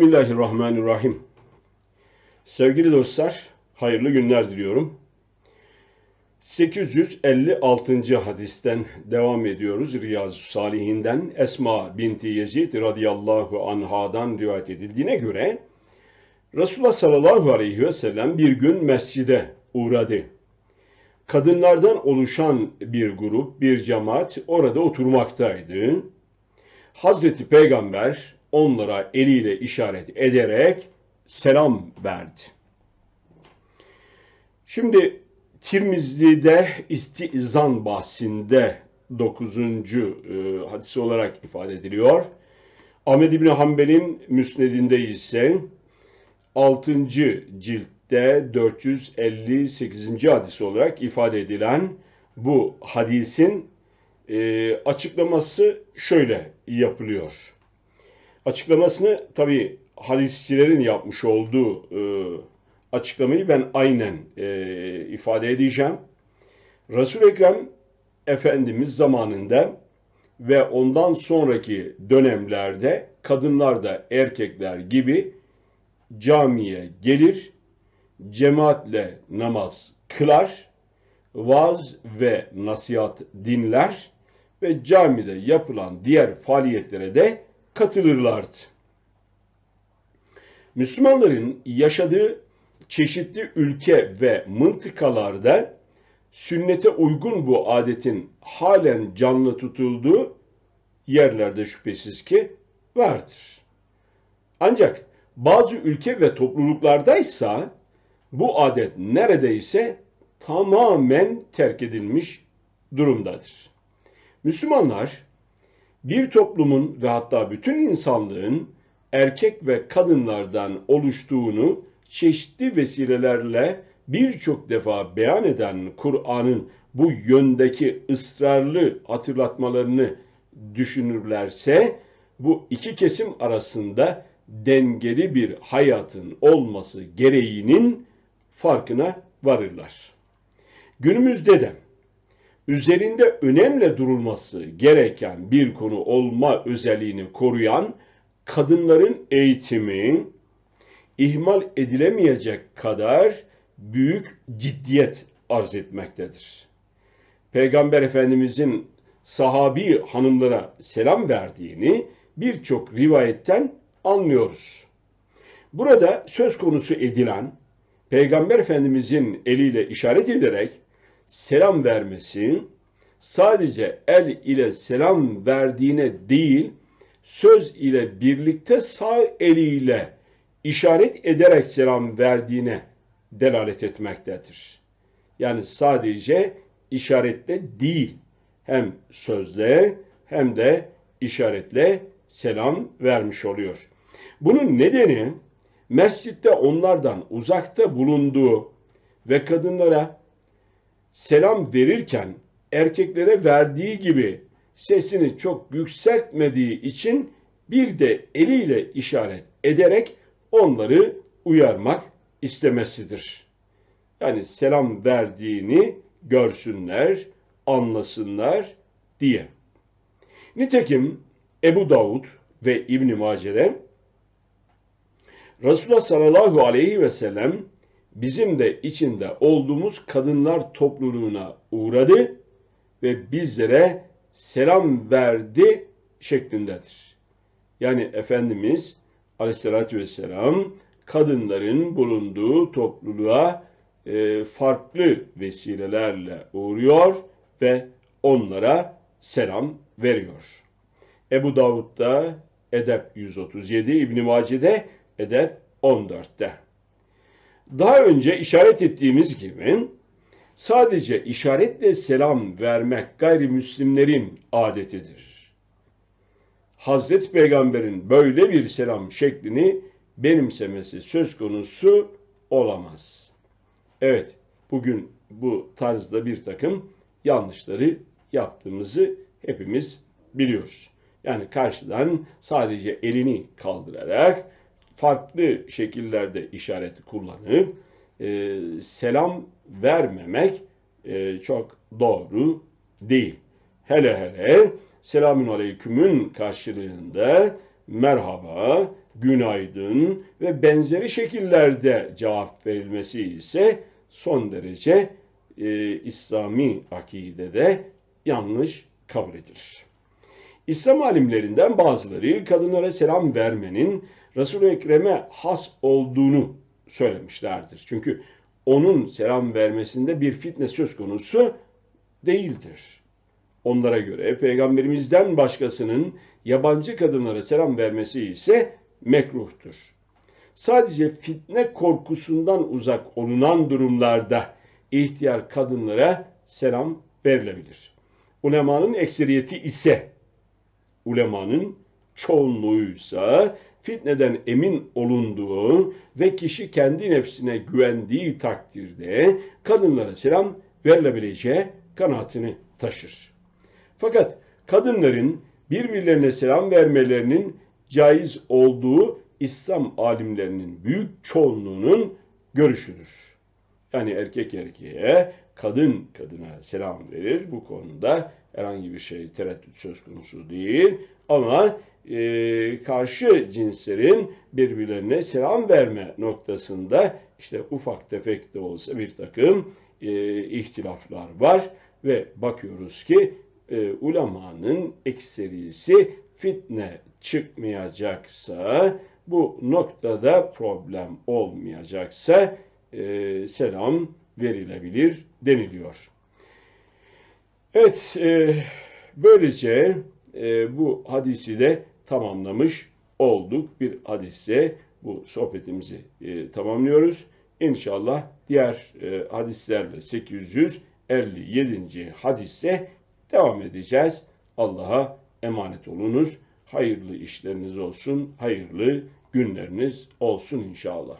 Bismillahirrahmanirrahim. Sevgili dostlar, hayırlı günler diliyorum. 856. hadisten devam ediyoruz. Riyazu Salihinden Esma binti Yezid radıyallahu anhadan rivayet edildiğine göre Resulullah sallallahu aleyhi ve sellem bir gün mescide uğradı. Kadınlardan oluşan bir grup, bir cemaat orada oturmaktaydı. Hazreti Peygamber onlara eliyle işaret ederek selam verdi. Şimdi Tirmizli'de istizan bahsinde 9. E, hadisi olarak ifade ediliyor. Ahmed İbni Hanbel'in müsnedinde ise 6. ciltte 458. hadisi olarak ifade edilen bu hadisin e, açıklaması şöyle yapılıyor. Açıklamasını tabi hadisçilerin yapmış olduğu e, açıklamayı ben aynen e, ifade edeceğim. Resul-i Ekrem Efendimiz zamanında ve ondan sonraki dönemlerde kadınlar da erkekler gibi camiye gelir, cemaatle namaz kılar, vaaz ve nasihat dinler ve camide yapılan diğer faaliyetlere de katılırlardı. Müslümanların yaşadığı çeşitli ülke ve mıntıkalarda sünnete uygun bu adetin halen canlı tutulduğu yerlerde şüphesiz ki vardır. Ancak bazı ülke ve topluluklardaysa bu adet neredeyse tamamen terk edilmiş durumdadır. Müslümanlar bir toplumun ve hatta bütün insanlığın erkek ve kadınlardan oluştuğunu çeşitli vesilelerle birçok defa beyan eden Kur'an'ın bu yöndeki ısrarlı hatırlatmalarını düşünürlerse bu iki kesim arasında dengeli bir hayatın olması gereğinin farkına varırlar. Günümüzde de üzerinde önemli durulması gereken bir konu olma özelliğini koruyan kadınların eğitimi ihmal edilemeyecek kadar büyük ciddiyet arz etmektedir. Peygamber Efendimizin sahabi hanımlara selam verdiğini birçok rivayetten anlıyoruz. Burada söz konusu edilen Peygamber Efendimizin eliyle işaret ederek selam vermesi sadece el ile selam verdiğine değil, söz ile birlikte sağ eliyle işaret ederek selam verdiğine delalet etmektedir. Yani sadece işaretle değil, hem sözle hem de işaretle selam vermiş oluyor. Bunun nedeni mescitte onlardan uzakta bulunduğu ve kadınlara selam verirken erkeklere verdiği gibi sesini çok yükseltmediği için bir de eliyle işaret ederek onları uyarmak istemesidir. Yani selam verdiğini görsünler, anlasınlar diye. Nitekim Ebu Davud ve İbn Mace'de Resulullah sallallahu aleyhi ve sellem bizim de içinde olduğumuz kadınlar topluluğuna uğradı ve bizlere selam verdi şeklindedir. Yani Efendimiz aleyhissalatü vesselam kadınların bulunduğu topluluğa e, farklı vesilelerle uğruyor ve onlara selam veriyor. Ebu Davud'da Edep 137, İbn-i Mace'de Edep 14'te. Daha önce işaret ettiğimiz gibi sadece işaretle selam vermek gayrimüslimlerin adetidir. Hazreti Peygamber'in böyle bir selam şeklini benimsemesi söz konusu olamaz. Evet, bugün bu tarzda bir takım yanlışları yaptığımızı hepimiz biliyoruz. Yani karşıdan sadece elini kaldırarak farklı şekillerde işareti kullanıp e, selam vermemek e, çok doğru değil. Hele hele selamün aleykümün karşılığında merhaba, günaydın ve benzeri şekillerde cevap verilmesi ise son derece e, İslami akidede yanlış kabul edilir. İslam alimlerinden bazıları kadınlara selam vermenin Resul-i Ekrem'e has olduğunu söylemişlerdir. Çünkü onun selam vermesinde bir fitne söz konusu değildir. Onlara göre peygamberimizden başkasının yabancı kadınlara selam vermesi ise mekruhtur. Sadece fitne korkusundan uzak olunan durumlarda ihtiyar kadınlara selam verilebilir. Ulemanın ekseriyeti ise ulemanın çoğunluğuysa fitneden emin olunduğu ve kişi kendi nefsine güvendiği takdirde kadınlara selam verilebileceği kanaatini taşır. Fakat kadınların birbirlerine selam vermelerinin caiz olduğu İslam alimlerinin büyük çoğunluğunun görüşüdür. Yani erkek erkeğe, kadın kadına selam verir. Bu konuda herhangi bir şey tereddüt söz konusu değil. Ama e, karşı cinslerin birbirlerine selam verme noktasında işte ufak tefek de olsa bir takım e, ihtilaflar var ve bakıyoruz ki e, ulemanın ekserisi fitne çıkmayacaksa bu noktada problem olmayacaksa e, selam verilebilir deniliyor. Evet, e, böylece e, bu hadisi de tamamlamış olduk. Bir hadise bu sohbetimizi e, tamamlıyoruz. İnşallah diğer e, hadislerle 857. hadise devam edeceğiz. Allah'a emanet olunuz. Hayırlı işleriniz olsun, hayırlı günleriniz olsun inşallah.